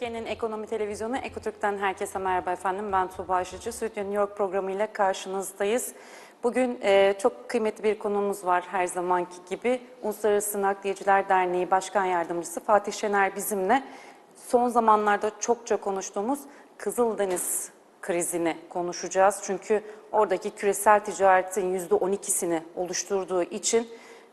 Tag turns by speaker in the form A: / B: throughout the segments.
A: Türkiye'nin ekonomi televizyonu Ekotürk'ten herkese merhaba efendim. Ben Tuğba Aşıcı. Stüdyo New York programıyla karşınızdayız. Bugün e, çok kıymetli bir konuğumuz var her zamanki gibi. Uluslararası Nakliyeciler Derneği Başkan Yardımcısı Fatih Şener bizimle. Son zamanlarda çokça konuştuğumuz Kızıldeniz krizini konuşacağız. Çünkü oradaki küresel ticaretin %12'sini oluşturduğu için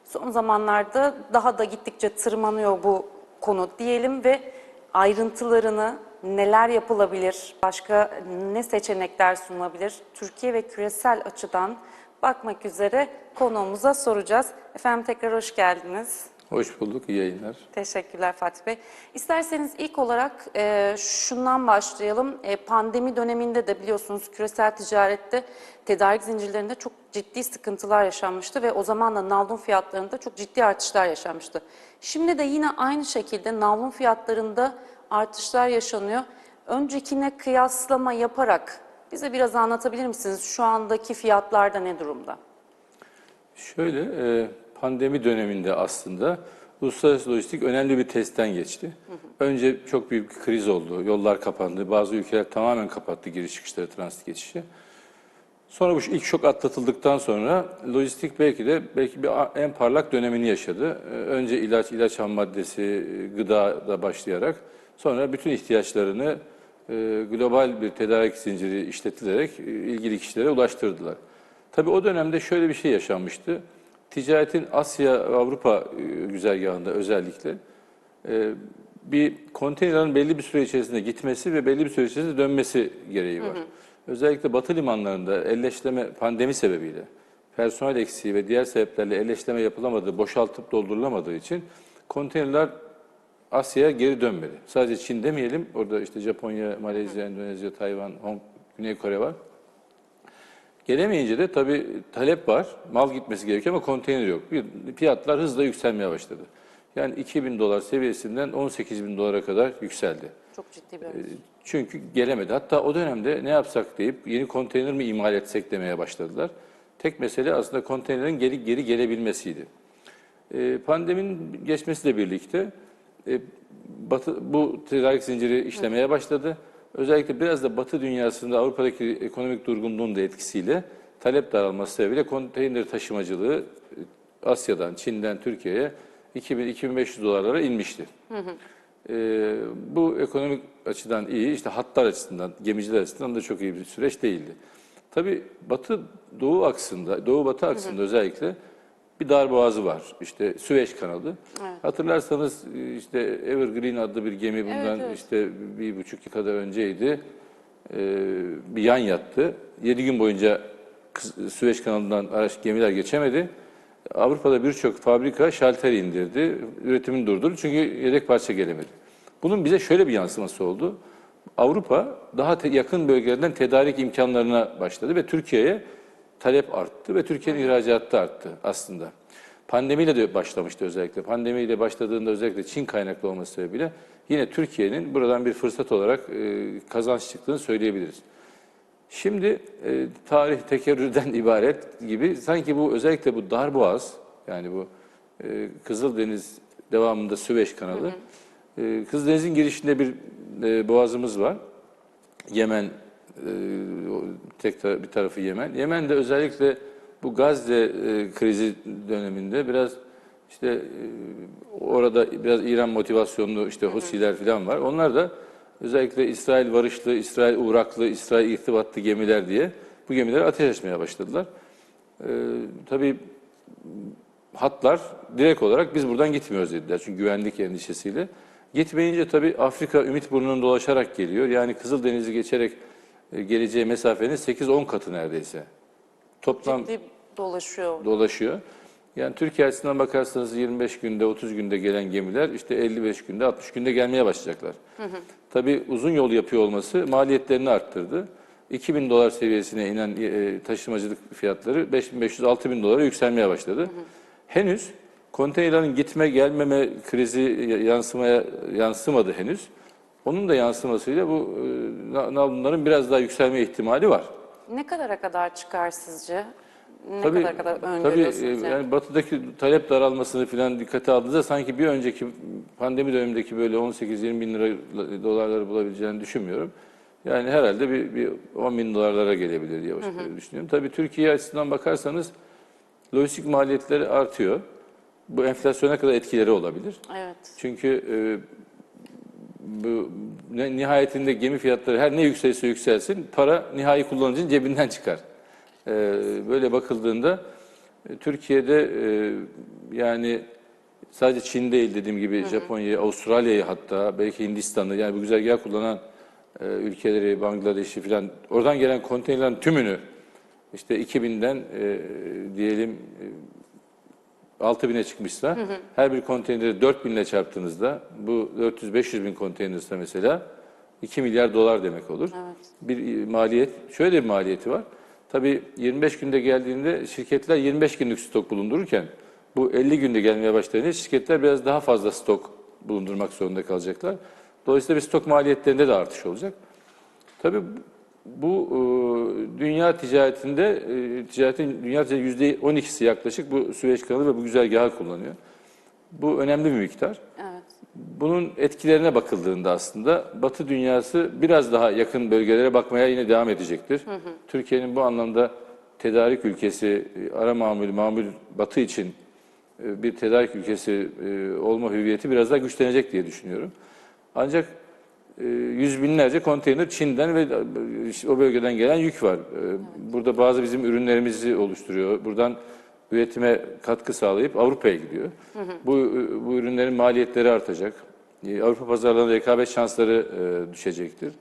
A: son zamanlarda daha da gittikçe tırmanıyor bu konu diyelim ve ayrıntılarını neler yapılabilir, başka ne seçenekler sunulabilir, Türkiye ve küresel açıdan bakmak üzere konuğumuza soracağız. Efendim tekrar hoş geldiniz.
B: Hoş bulduk, iyi yayınlar.
A: Teşekkürler Fatih Bey. İsterseniz ilk olarak e, şundan başlayalım. E, pandemi döneminde de biliyorsunuz küresel ticarette tedarik zincirlerinde çok ciddi sıkıntılar yaşanmıştı ve o zaman da navlun fiyatlarında çok ciddi artışlar yaşanmıştı. Şimdi de yine aynı şekilde navlun fiyatlarında artışlar yaşanıyor. Öncekine kıyaslama yaparak bize biraz anlatabilir misiniz? Şu andaki fiyatlarda ne durumda?
B: Şöyle, e, pandemi döneminde aslında uluslararası lojistik önemli bir testten geçti. Önce çok büyük bir kriz oldu, yollar kapandı, bazı ülkeler tamamen kapattı giriş çıkışları, transit geçişi. Sonra bu ilk şok atlatıldıktan sonra lojistik belki de belki bir en parlak dönemini yaşadı. Ee, Önce ilaç, ilaç ham maddesi, e, gıda da başlayarak sonra bütün ihtiyaçlarını e, global bir tedarik zinciri işletilerek e, ilgili kişilere ulaştırdılar. Tabii o dönemde şöyle bir şey yaşanmıştı. Ticaretin Asya ve Avrupa güzergahında özellikle bir konteynerin belli bir süre içerisinde gitmesi ve belli bir süre içerisinde dönmesi gereği var. Özellikle batı limanlarında elleşleme pandemi sebebiyle personel eksiği ve diğer sebeplerle elleşleme yapılamadığı, boşaltıp doldurulamadığı için konteynerler Asya'ya geri dönmedi. Sadece Çin demeyelim. Orada işte Japonya, Malezya, Endonezya, Tayvan, Hong, Güney Kore var. Gelemeyince de tabii talep var. Mal gitmesi gerekiyor ama konteyner yok. Bir, fiyatlar hızla yükselmeye başladı. Yani 2000 dolar seviyesinden 18 bin dolara kadar yükseldi.
A: Çok ciddi bir artış.
B: Çünkü gelemedi. Hatta o dönemde ne yapsak deyip yeni konteyner mi imal etsek demeye başladılar. Tek mesele aslında konteynerin geri geri gelebilmesiydi. Ee, pandeminin geçmesiyle birlikte e, batı, bu tedarik zinciri işlemeye başladı. Özellikle biraz da Batı dünyasında Avrupa'daki ekonomik durgunluğun da etkisiyle talep daralması sebebiyle konteyner taşımacılığı e, Asya'dan, Çin'den Türkiye'ye 2000-2500 dolarlara inmişti. Ee, bu ekonomik açıdan iyi, işte hatlar açısından, gemiciler açısından da çok iyi bir süreç değildi. Tabii Batı Doğu aksında, Doğu Batı aksında özellikle bir dar boğazı var. İşte Süveyş kanalı. Hatırlarsanız işte Evergreen adlı bir gemi bundan
A: Evet, evet.
B: işte bir buçuk yıl kadar önceydi. Ee, bir yan yattı. Yedi gün boyunca Süveyş kanalından araç gemiler geçemedi. Avrupa'da birçok fabrika şalter indirdi, üretimini durdurdu çünkü yedek parça gelemedi. Bunun bize şöyle bir yansıması oldu. Avrupa daha te- yakın bölgelerden tedarik imkanlarına başladı ve Türkiye'ye talep arttı ve Türkiye'nin ihracatı arttı aslında. Pandemiyle de başlamıştı özellikle. Pandemiyle başladığında özellikle Çin kaynaklı olması sebebiyle yine Türkiye'nin buradan bir fırsat olarak e, kazanç çıktığını söyleyebiliriz. Şimdi e, tarih tekerrürden ibaret gibi sanki bu özellikle bu Darboğaz yani bu e, Kızıldeniz devamında Süveyş kanalı. E, Kızıldeniz'in girişinde bir e, boğazımız var. Yemen e, tek tar- bir tarafı Yemen. Yemen'de özellikle bu Gazze e, krizi döneminde biraz işte e, orada biraz İran motivasyonlu işte Husiler falan var. Onlar da özellikle İsrail varışlı, İsrail uğraklı, İsrail irtibatlı gemiler diye bu gemileri ateş açmaya başladılar. E, tabii hatlar direkt olarak biz buradan gitmiyoruz dediler. Çünkü güvenlik endişesiyle. Gitmeyince tabii Afrika ümit burnunu dolaşarak geliyor. Yani Kızıldeniz'i geçerek e, geleceği mesafenin 8-10 katı neredeyse. Toplam
A: Ciddi dolaşıyor.
B: dolaşıyor. Yani Türkiye açısından bakarsanız 25 günde, 30 günde gelen gemiler işte 55 günde, 60 günde gelmeye başlayacaklar. Tabii uzun yol yapıyor olması maliyetlerini arttırdı. 2000 dolar seviyesine inen e, taşımacılık fiyatları 5500-6000 dolara yükselmeye başladı. Henüz konteynerin gitme gelmeme krizi yansımaya yansımadı henüz. Onun da yansımasıyla bu e, na- navlunların biraz daha yükselme ihtimali var.
A: Ne kadara kadar çıkar sizce? Ne
B: Tabii,
A: kadar kadar
B: tabii
A: öngörüyorsunuz?
B: e,
A: yani?
B: yani batıdaki talep daralmasını falan dikkate aldığınızda sanki bir önceki pandemi dönemindeki böyle 18-20 bin lira dolarları bulabileceğini düşünmüyorum. Yani herhalde bir, bir 10 bin dolarlara gelebilir diye düşünüyorum. Tabii Türkiye açısından bakarsanız lojistik maliyetleri artıyor. Bu enflasyona kadar etkileri olabilir.
A: Evet.
B: Çünkü e, bu ne- nihayetinde gemi fiyatları her ne yükselse yükselsin para nihai kullanıcının cebinden çıkar. E, böyle bakıldığında e, Türkiye'de e, yani sadece Çin değil dediğim gibi Japonya'yı, Avustralya'yı hatta belki Hindistan'ı yani bu güzergah kullanan e, ülkeleri, Bangladeş'i falan oradan gelen konteynerlerin tümünü işte 2000'den e, diyelim e, 6000'e çıkmışsa her bir konteyneri 4000 ile çarptığınızda bu 400-500 bin konteynerse mesela 2 milyar dolar demek olur. Bir e, maliyet, şöyle bir maliyeti var. Tabii 25 günde geldiğinde şirketler 25 günlük stok bulundururken bu 50 günde gelmeye başlayınca şirketler biraz daha fazla stok bulundurmak zorunda kalacaklar. Dolayısıyla bir stok maliyetlerinde de artış olacak. Tabii bu e, dünya ticaretinde e, ticaretin dünya ticaretinin yüzde 12'si yaklaşık bu Süveyş kanalı ve bu güzergahı kullanıyor. Bu önemli bir miktar.
A: Evet.
B: Bunun etkilerine bakıldığında aslında Batı dünyası biraz daha yakın bölgelere bakmaya yine devam edecektir. Türkiye'nin bu anlamda tedarik ülkesi, e, ara mamul, mamul Batı için e, bir tedarik ülkesi e, olma hüviyeti biraz daha güçlenecek diye düşünüyorum. Ancak yüz binlerce konteyner Çin'den ve o bölgeden gelen yük var. Burada bazı bizim ürünlerimizi oluşturuyor. Buradan üretime katkı sağlayıp Avrupa'ya gidiyor. Bu, e, bu ürünlerin maliyetleri artacak. E, Avrupa pazarlarında rekabet şansları e, düşecektir.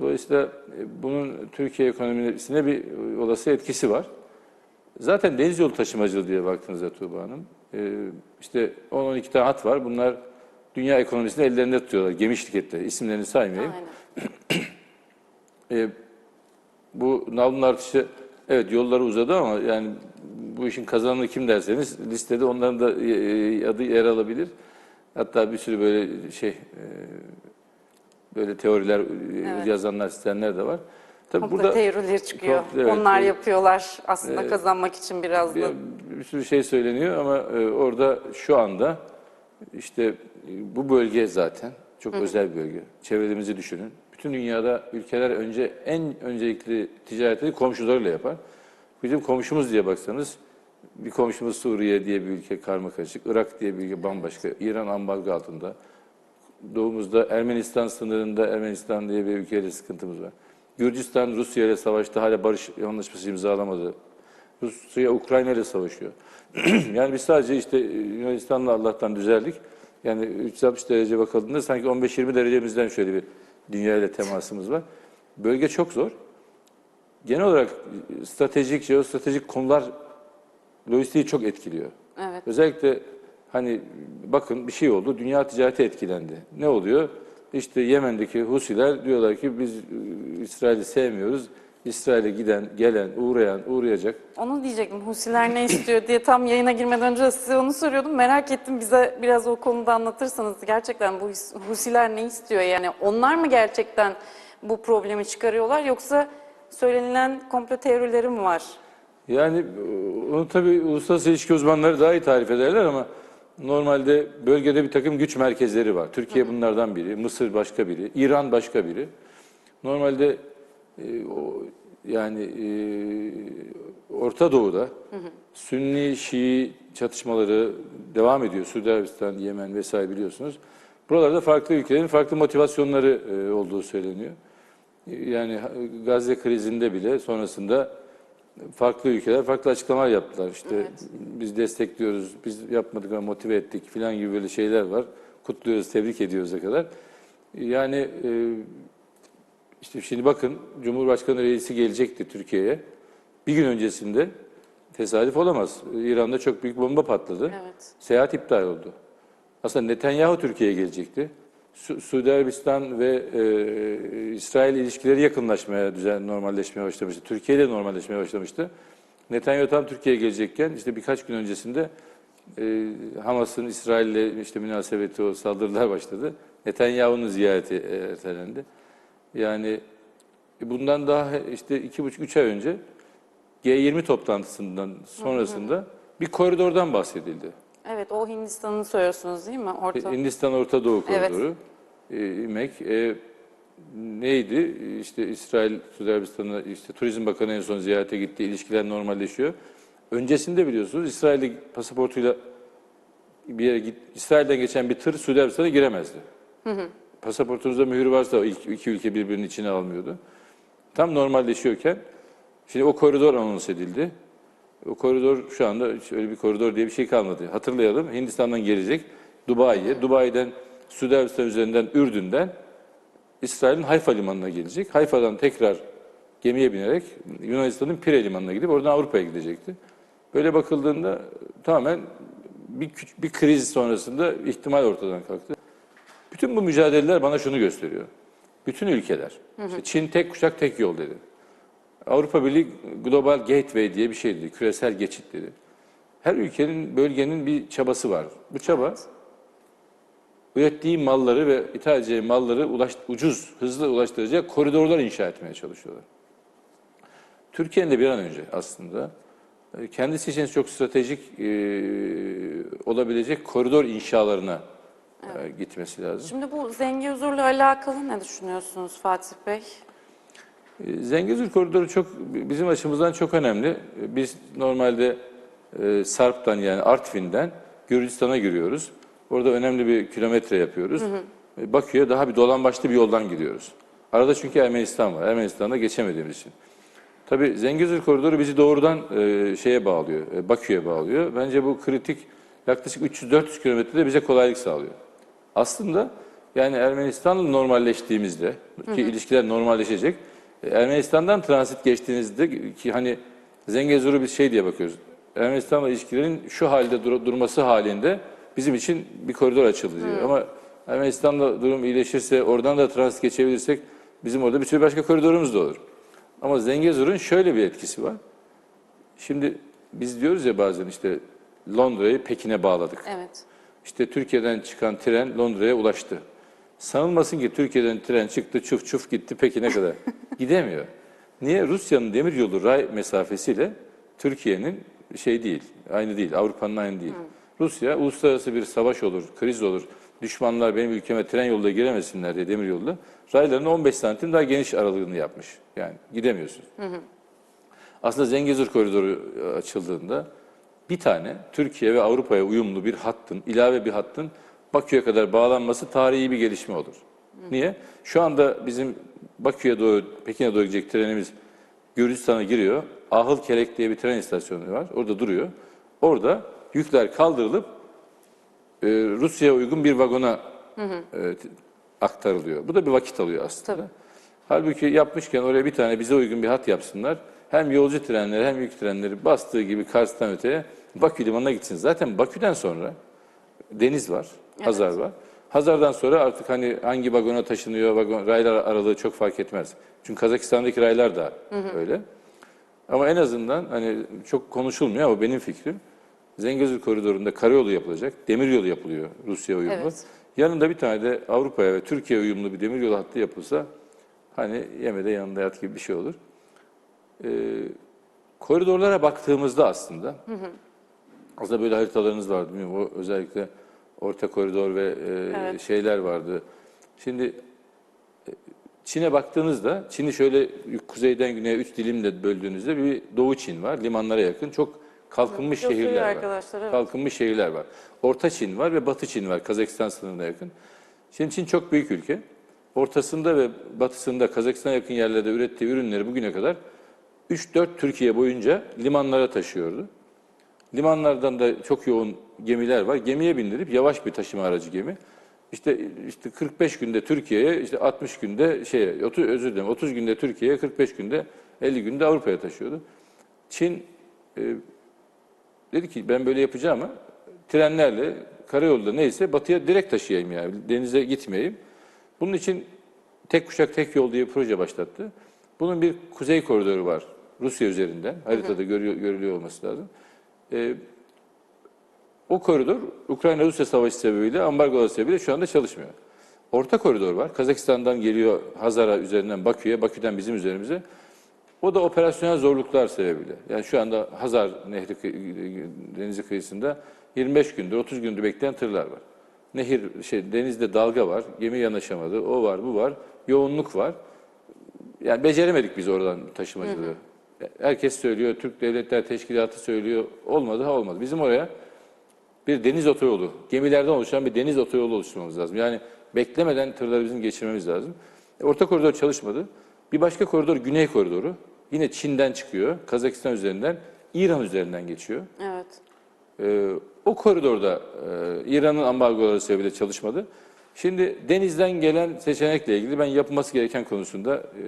B: Dolayısıyla e, bunun Türkiye ekonomisine bir olası etkisi var. Zaten deniz yolu taşımacılığı diye baktığınızda Tuğba Hanım, e, işte 10-12 tane hat var. Bunlar dünya ekonomisini ellerinde tutuyorlar. Gemi şirketleri, isimlerini saymayayım.
A: Aynen.
B: E, bu navlun artışı evet yolları uzadı ama yani bu işin kazananı kim derseniz listede onların da e, adı yer alabilir. Hatta bir sürü böyle şey e, böyle teoriler e,
A: Evet.
B: yazanlar, isteyenler de var. Tabii
A: Komple
B: burada
A: teorileri çıkıyor.
B: Komple, evet,
A: Onlar
B: evet.
A: yapıyorlar aslında kazanmak için biraz da.
B: bir, bir sürü şey söyleniyor ama e, orada şu anda işte e, bu bölge zaten çok özel bir bölge. Çevremizi düşünün. Bütün dünyada ülkeler önce en öncelikli ticaretini komşularıyla yapar. Bizim komşumuz diye baksanız bir komşumuz Suriye diye bir ülke karma karışık, Irak diye bir ülke bambaşka, İran ambargo altında. Doğumuzda Ermenistan sınırında Ermenistan diye bir ülkeyle sıkıntımız var. Gürcistan Rusya ile savaştı, hala barış anlaşması imzalamadı. Rusya Ukrayna ile savaşıyor. yani biz sadece işte Yunanistan'la Allah'tan düzeldik. Yani 360 derece bakıldığında sanki 15-20 derecemizden şöyle bir dünya ile temasımız var. Bölge çok zor. Genel olarak stratejik, jeostratejik konular lojistiği çok etkiliyor.
A: Evet.
B: Özellikle hani bakın bir şey oldu, dünya ticareti etkilendi. Ne oluyor? İşte Yemen'deki Husiler diyorlar ki biz e, İsrail'i sevmiyoruz. İsrail'e giden, gelen, uğrayan, uğrayacak.
A: Onu diyecektim. Husiler ne istiyor diye tam yayına girmeden önce size onu soruyordum. Merak ettim bize biraz o konuda anlatırsanız. Gerçekten bu Hus- Husiler ne istiyor? Yani onlar mı gerçekten bu problemi çıkarıyorlar yoksa söylenilen komplo teorileri mi var?
B: Yani onu tabii uluslararası ilişki uzmanları daha iyi tarif ederler ama normalde bölgede bir takım güç merkezleri var. Türkiye bunlardan biri, Mısır başka biri, İran başka biri. Normalde e, o yani e, Orta Doğu'da Sünni Şii çatışmaları devam ediyor. Suudi Arabistan, Yemen vesaire biliyorsunuz. Buralarda farklı ülkelerin farklı motivasyonları e, olduğu söyleniyor. Yani Gazze krizinde bile sonrasında farklı ülkeler farklı açıklamalar yaptılar. İşte biz destekliyoruz, biz yapmadık ama motive ettik filan gibi böyle şeyler var. Kutluyoruz, tebrik ediyoruz'a kadar. Yani e, işte şimdi bakın Cumhurbaşkanı reisi gelecekti Türkiye'ye. Bir gün öncesinde tesadüf olamaz. İran'da çok büyük bomba patladı.
A: Evet.
B: Seyahat iptal oldu. Aslında Netanyahu Türkiye'ye gelecekti. Su Suudi Arabistan ve e, İsrail ilişkileri yakınlaşmaya, düzen normalleşmeye başlamıştı. Türkiye ile normalleşmeye başlamıştı. Netanyahu tam Türkiye'ye gelecekken işte birkaç gün öncesinde e, Hamas'ın İsrail'le işte münasebeti o saldırılar başladı. Netanyahu'nun ziyareti e, ertelendi. Yani bundan daha işte iki buçuk üç ay önce G20 toplantısından sonrasında bir koridordan bahsedildi.
A: Evet, o Hindistan'ı söylüyorsunuz değil mi? Orta.
B: Hindistan Orta Doğu
A: Evet.
B: koridoru. E, İmek e, neydi? İşte İsrail, Suudi Arabistan'a işte Turizm Bakanı en son ziyarete gitti. İlişkiler normalleşiyor. Öncesinde biliyorsunuz İsrail'de pasaportuyla bir yere git, İsrail'den geçen bir tır Suudi Arabistan'a giremezdi. Pasaportunuzda mühür varsa ilk iki ülke birbirinin içine almıyordu. Tam normalleşiyorken şimdi o koridor anons edildi. O koridor şu anda öyle bir koridor diye bir şey kalmadı. Hatırlayalım Hindistan'dan gelecek Dubai'ye, Dubai'den Suudi üzerinden Ürdün'den İsrail'in Hayfa limanına gelecek. Hayfa'dan tekrar gemiye binerek Yunanistan'ın Pire limanına gidip oradan Avrupa'ya gidecekti. Böyle bakıldığında tamamen bir, bir kriz sonrasında ihtimal ortadan kalktı. Bütün bu mücadeleler bana şunu gösteriyor. Bütün ülkeler, işte Çin tek kuşak tek yol dedi. Avrupa Birliği Global Gateway diye bir şey dedi, küresel geçit dedi. Her ülkenin, bölgenin bir çabası var. Bu çaba ürettiği malları ve ithal edeceği malları ulaş, ucuz, hızlı ulaştıracak koridorlar inşa etmeye çalışıyorlar. Türkiye'nin de bir an önce aslında e, kendisi için çok stratejik e, olabilecek koridor inşalarına e, gitmesi lazım.
A: Şimdi bu Zengezur'la alakalı ne düşünüyorsunuz Fatih Bey?
B: E, Zengezur koridoru çok bizim açımızdan çok önemli. E, Biz normalde e, Sarp'tan yani Artvin'den Gürcistan'a giriyoruz. Orada önemli bir kilometre yapıyoruz. E, Bakü'ye daha bir dolambaçlı bir yoldan gidiyoruz. Arada çünkü Ermenistan var. Ermenistan'da geçemediğimiz için. Tabii Zengezur koridoru bizi doğrudan e, şeye bağlıyor, e, Bakü'ye bağlıyor. Bence bu kritik yaklaşık 300-400 kilometrede bize kolaylık sağlıyor. Aslında yani Ermenistan'la normalleştiğimizde ki ilişkiler normalleşecek. e, Ermenistan'dan transit geçtiğinizde ki hani Zengezur'u biz şey diye bakıyoruz. Ermenistan'la ilişkilerin şu halde dur- durması halinde bizim için bir koridor açıldı diyor. Ama Ermenistan'la durum iyileşirse oradan da transit geçebilirsek bizim orada bir sürü başka koridorumuz da olur. Ama Zengezur'un şöyle bir etkisi var. Şimdi biz diyoruz ya bazen işte Londra'yı Pekin'e bağladık.
A: Evet.
B: İşte Türkiye'den çıkan tren Londra'ya ulaştı. Sanılmasın ki Türkiye'den tren çıktı, çuf çuf gitti Pekin'e kadar. Gidemiyor. Niye? Rusya'nın demiryolu ray mesafesiyle Türkiye'nin şey değil, aynı değil, Avrupa'nın aynı değil. Rusya uluslararası bir savaş olur, kriz olur, düşmanlar benim ülkeme tren yolda giremesinler diye demiryolda raylarını 15 santim daha geniş aralığını yapmış. Yani gidemiyorsun. Aslında Zengezur koridoru e, açıldığında bir tane Türkiye ve Avrupa'ya uyumlu bir hattın, ilave bir hattın Bakü'ye kadar bağlanması tarihi bir gelişme olur. Niye? Şu anda bizim Bakü'ye doğru, Pekin'e doğru gidecek trenimiz Gürcistan'a giriyor. Ahıl Kerek diye bir tren istasyonu var. Orada duruyor. Orada yükler kaldırılıp e, Rusya'ya uygun bir vagona e, t- aktarılıyor. Bu da bir vakit alıyor aslında.
A: Tabii.
B: Halbuki yapmışken oraya bir tane bize uygun bir hat yapsınlar. Hem yolcu trenleri hem yük trenleri bastığı gibi Kars'tan öteye Bakü limanına gitsin. Zaten Bakü'den sonra deniz var, Hazar var. Hazar'dan sonra artık hani hangi vagona taşınıyor, vagon, raylar aralığı çok fark etmez. Çünkü Kazakistan'daki raylar da öyle. Ama en azından hani çok konuşulmuyor ama benim fikrim Zengezur koridorunda karayolu yapılacak, demiryolu yapılıyor Rusya uyumlu.
A: Evet.
B: Yanında bir tane de Avrupa'ya ve Türkiye uyumlu bir demiryolu hattı yapılsa hani yemede yanında yat gibi bir şey olur. Ee, koridorlara baktığımızda aslında aslında böyle haritalarınız vardı o özellikle orta koridor ve e,
A: Evet.
B: şeyler vardı. Şimdi e, Çin'e baktığınızda Çin'i şöyle kuzeyden güneye üç dilimle böldüğünüzde bir Doğu Çin var. Limanlara yakın çok kalkınmış
A: Gösteriyor
B: şehirler var.
A: arkadaşlar, evet.
B: Kalkınmış şehirler var. Orta Çin var ve Batı Çin var. Kazakistan sınırına yakın. Şimdi Çin çok büyük ülke. Ortasında ve batısında Kazakistan'a yakın yerlerde ürettiği ürünleri bugüne kadar 3-4 Türkiye boyunca limanlara taşıyordu. Limanlardan da çok yoğun gemiler var. Gemiye bindirip yavaş bir taşıma aracı gemi. İşte işte 45 günde Türkiye'ye, işte 60 günde şeye, 30 özür dilerim 30 günde Türkiye'ye, 45 günde 50 günde Avrupa'ya taşıyordu. Çin e, dedi ki ben böyle yapacağım ama trenlerle, karayolda neyse batıya direkt taşıyayım yani denize gitmeyeyim. Bunun için tek kuşak tek yol diye proje başlattı. Bunun bir kuzey koridoru var Rusya üzerinden. Haritada görüyor, görülüyor olması lazım. Ee, o koridor Ukrayna-Rusya savaşı sebebiyle, ambargolar sebebiyle şu anda çalışmıyor. Orta koridor var. Kazakistan'dan geliyor Hazar'a üzerinden Bakü'ye, Bakü'den bizim üzerimize. O da operasyonel zorluklar sebebiyle. Yani şu anda Hazar Nehri denizi kıyısında 25 gündür, 30 gündür bekleyen tırlar var. Nehir şey denizde dalga var, gemi yanaşamadı, o var, bu var, yoğunluk var. Yani beceremedik biz oradan taşımacılığı. Herkes söylüyor, Türk Devletler Teşkilatı söylüyor. Olmadı ha olmadı. Bizim oraya bir deniz otoyolu, gemilerden oluşan bir deniz otoyolu oluşturmamız lazım. Yani beklemeden tırları bizim geçirmemiz lazım. Orta koridor çalışmadı. Bir başka koridor Güney koridoru. Yine Çin'den çıkıyor, Kazakistan üzerinden, İran üzerinden geçiyor.
A: Evet.
B: Ee, o koridorda e, İran'ın ambargoları sebebiyle çalışmadı. Şimdi denizden gelen seçenekle ilgili ben yapılması gereken konusunda e,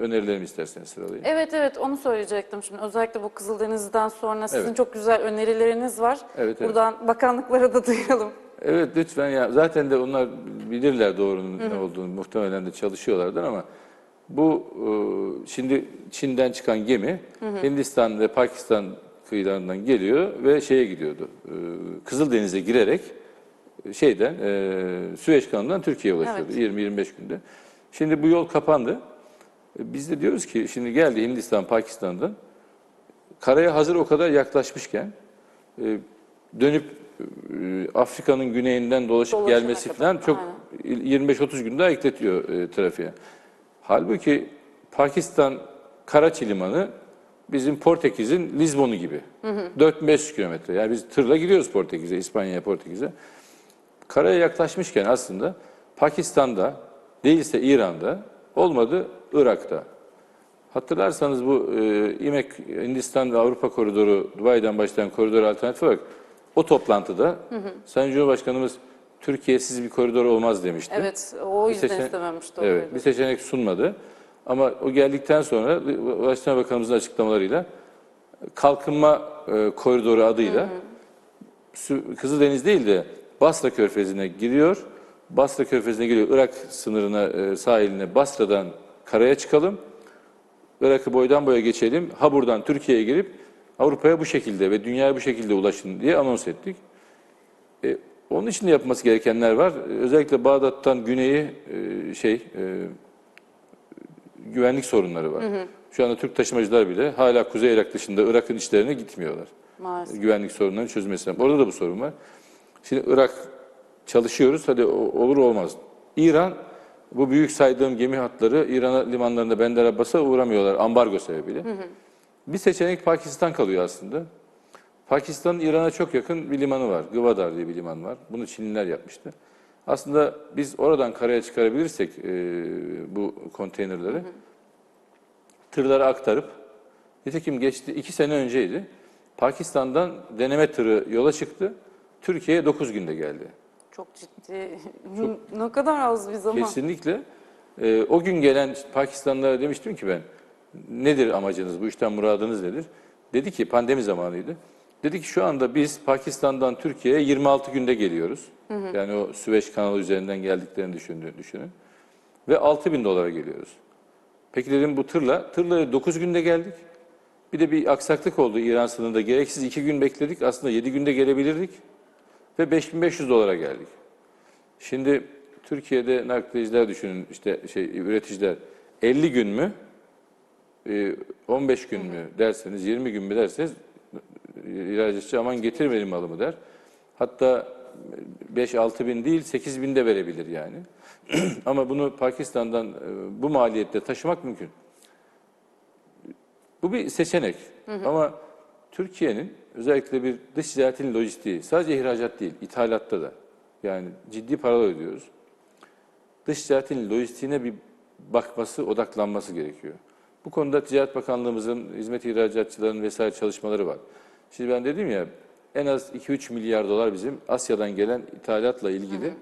B: önerilerimi isterseniz sıralayayım.
A: Evet evet onu söyleyecektim şimdi. Özellikle bu Kızıldeniz'den sonra sizin
B: Evet.
A: çok güzel önerileriniz var.
B: Evet, evet.
A: Buradan bakanlıklara da duyuralım.
B: Evet lütfen ya zaten de onlar bilirler doğrunun ne olduğunu muhtemelen de çalışıyorlardır ama bu e, şimdi Çin'den çıkan gemi Hindistan ve Pakistan kıyılarından geliyor ve şeye gidiyordu. E, Kızıldeniz'e girerek şeyden e, Süveyş kanalından Türkiye'ye ulaşıyordu 20-25 günde. Şimdi bu yol kapandı. E, Biz de diyoruz ki şimdi geldi Hindistan, Pakistan'dan karaya hazır o kadar yaklaşmışken e, dönüp e, Afrika'nın güneyinden dolaşıp
A: Dolaşana
B: gelmesi
A: kadar,
B: falan çok 25-30 gün daha ekletiyor e, trafiğe. Halbuki Pakistan Karaçi Limanı bizim Portekiz'in Lizbon'u gibi. 4500 kilometre. Yani biz tırla gidiyoruz Portekiz'e, İspanya'ya, Portekiz'e. Karaya yaklaşmışken aslında Pakistan'da değilse İran'da olmadı Irak'ta. Hatırlarsanız bu e, İMEK Hindistan ve Avrupa koridoru Dubai'den başlayan koridor alternatifi olarak o toplantıda Sayın Cumhurbaşkanımız Türkiye'siz bir koridor olmaz demişti.
A: Evet o
B: Bir
A: yüzden
B: seçenek-
A: istememişti.
B: Evet, bir seçenek sunmadı. Ama o geldikten sonra Ulaştırma Bakanımızın açıklamalarıyla kalkınma e, koridoru adıyla Sü- Kızıldeniz değil de Basra Körfezi'ne giriyor. Basra Körfezi'ne giriyor. Irak sınırına, e, sahiline Basra'dan karaya çıkalım. Irak'ı boydan boya geçelim. Ha buradan Türkiye'ye girip Avrupa'ya bu şekilde ve dünyaya bu şekilde ulaşın diye anons ettik. E, onun için de yapılması gerekenler var. E, Özellikle Bağdat'tan güneyi e, şey e, güvenlik sorunları var. Şu anda Türk taşımacılar bile hala Kuzey Irak dışında Irak'ın içlerine gitmiyorlar.
A: Maalesef.
B: Güvenlik sorunlarını çözmesi. Orada da bu sorun var. Şimdi Irak çalışıyoruz. Hadi olur olmaz. İran bu büyük saydığım gemi hatları İran limanlarında Bender Abbas'a uğramıyorlar ambargo sebebiyle. Bir seçenek Pakistan kalıyor aslında. Pakistan'ın İran'a çok yakın bir limanı var. Gıvadar diye bir liman var. Bunu Çinliler yapmıştı. Aslında biz oradan karaya çıkarabilirsek e, bu konteynerleri tırlara aktarıp nitekim geçti iki sene önceydi. Pakistan'dan deneme tırı yola çıktı. Türkiye'ye 9 günde geldi.
A: Çok ciddi. ne kadar az bir zaman.
B: Kesinlikle. Ee, o gün gelen Pakistanlılara demiştim ki ben, nedir amacınız, bu işten muradınız nedir? Dedi ki, pandemi zamanıydı. Dedi ki şu anda biz Pakistan'dan Türkiye'ye 26 günde geliyoruz. Yani o Süveyş kanalı üzerinden geldiklerini düşündüğünü düşünün. Ve 6 bin dolara geliyoruz. Peki dedim bu tırla, tırla 9 günde geldik. Bir de bir aksaklık oldu İran sınırında. Gereksiz 2 gün bekledik. Aslında 7 günde gelebilirdik. Ve 5500 dolara geldik. Şimdi Türkiye'de nakliyeciler düşünün işte şey üreticiler 50 gün mü e, 15 gün mü derseniz 20 gün mü derseniz e, ihracatçı aman getirmeyin malımı der. Hatta 5-6 bin değil 8 bin de verebilir yani. Ama bunu Pakistan'dan e, bu maliyette taşımak mümkün. Bu bir seçenek. Ama Türkiye'nin özellikle bir dış ticaretin lojistiği, sadece ihracat değil, ithalatta da. Yani ciddi paralar ödüyoruz. Dış ticaretin lojistiğine bir bakması, odaklanması gerekiyor. Bu konuda Ticaret Bakanlığımızın, hizmet ihracatçıların vesaire çalışmaları var. Şimdi ben dedim ya, en az 2-3 milyar dolar bizim Asya'dan gelen ithalatla ilgili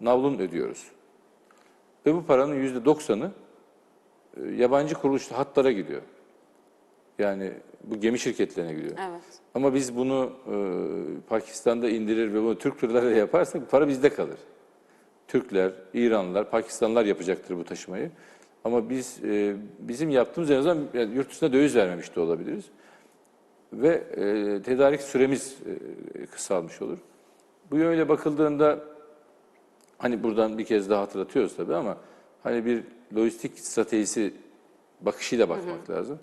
B: navlun ödüyoruz. Ve bu paranın %90'ı e, yabancı kuruluşlu hatlara gidiyor. Yani bu gemi şirketlerine gidiyor.
A: Evet.
B: Ama biz bunu e, Pakistan'da indirir ve bunu Türk liralarıyla yaparsak para bizde kalır. Türkler, İranlılar, Pakistanlılar yapacaktır bu taşımayı. Ama biz e, bizim yaptığımız en azından yani yurt dışına döviz vermemiş de olabiliriz. Ve e, tedarik süremiz e, kısalmış olur. Bu yönle bakıldığında hani buradan bir kez daha hatırlatıyoruz tabii ama hani bir lojistik stratejisi bakışıyla bakmak lazım.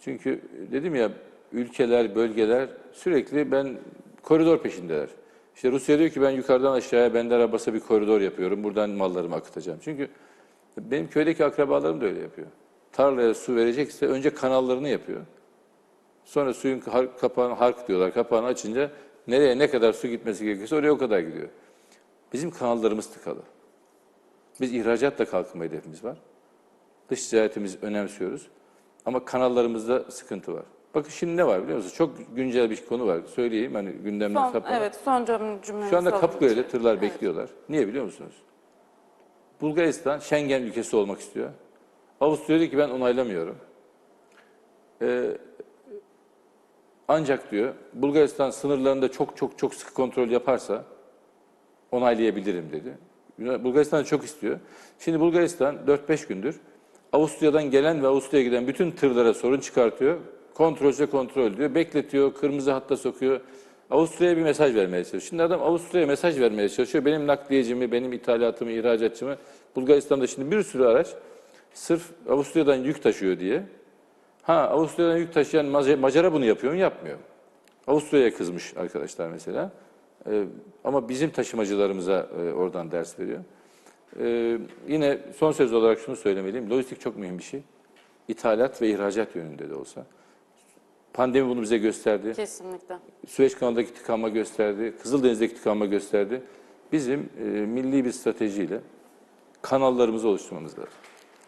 B: Çünkü dedim ya ülkeler, bölgeler sürekli ben koridor peşindeler. İşte Rusya diyor ki ben yukarıdan aşağıya Bender Abbas'a bir koridor yapıyorum. Buradan mallarımı akıtacağım. Çünkü benim köydeki akrabalarım da öyle yapıyor. Tarlaya su verecekse önce kanallarını yapıyor. Sonra suyun kapağını hark diyorlar. Kapağını açınca nereye ne kadar su gitmesi gerekiyorsa oraya o kadar gidiyor. Bizim kanallarımız tıkalı. Biz ihracatla kalkınma hedefimiz var. Dış ticaretimizi önemsiyoruz. Ama kanallarımızda sıkıntı var. Bakın şimdi ne var biliyor musunuz? Çok güncel bir konu var. Söyleyeyim hani gündemden
A: Son, evet, son cümle- cümlenizi
B: Şu anda. Kapıköy'de tırlar bekliyorlar. Niye biliyor musunuz? Bulgaristan Schengen ülkesi olmak istiyor. Avusturya diyor ki ben onaylamıyorum. Ee, ancak diyor Bulgaristan sınırlarında çok çok çok sıkı kontrol yaparsa onaylayabilirim dedi. Bulgaristan çok istiyor. Şimdi Bulgaristan 4-5 gündür Avusturya'dan gelen ve Avusturya'ya giden bütün tırlara sorun çıkartıyor. Kontrolse kontrol diyor. Bekletiyor, kırmızı hatta sokuyor. Avusturya'ya bir mesaj vermeye çalışıyor. Şimdi adam Avusturya'ya mesaj vermeye çalışıyor. Benim nakliyecimi, benim ithalatımı, ihracatçımı Bulgaristan'da şimdi bir sürü araç sırf Avusturya'dan yük taşıyor diye. Ha Avusturya'dan yük taşıyan Mac- Macara bunu yapıyor mu? Yapmıyor. Avusturya'ya kızmış arkadaşlar mesela. Ee, ama bizim taşımacılarımıza e, oradan ders veriyor. Ee, yine son söz olarak şunu söylemeliyim. Lojistik çok mühim bir şey. İthalat ve ihracat yönünde de olsa. Pandemi bunu bize gösterdi.
A: Kesinlikle.
B: Süveyş kanalındaki tıkanma gösterdi. Kızıldeniz'deki tıkanma gösterdi. Bizim e, milli bir stratejiyle kanallarımızı oluşturmamız lazım.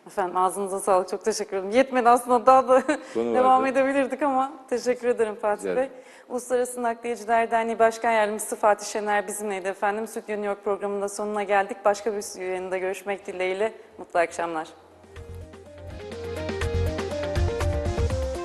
A: Efendim ağzınıza sağlık. Çok teşekkür ederim. Yetmedi aslında daha da devam
B: vardı.
A: edebilirdik ama teşekkür ederim Fatih
B: Rica
A: Bey. Uluslararası Nakliyeciler Derneği Başkan Yardımcısı Fatih Şener bizimleydi efendim. Stüdyo New York programında sonuna geldik. Başka bir stüdyo yayında görüşmek dileğiyle. Mutlu akşamlar.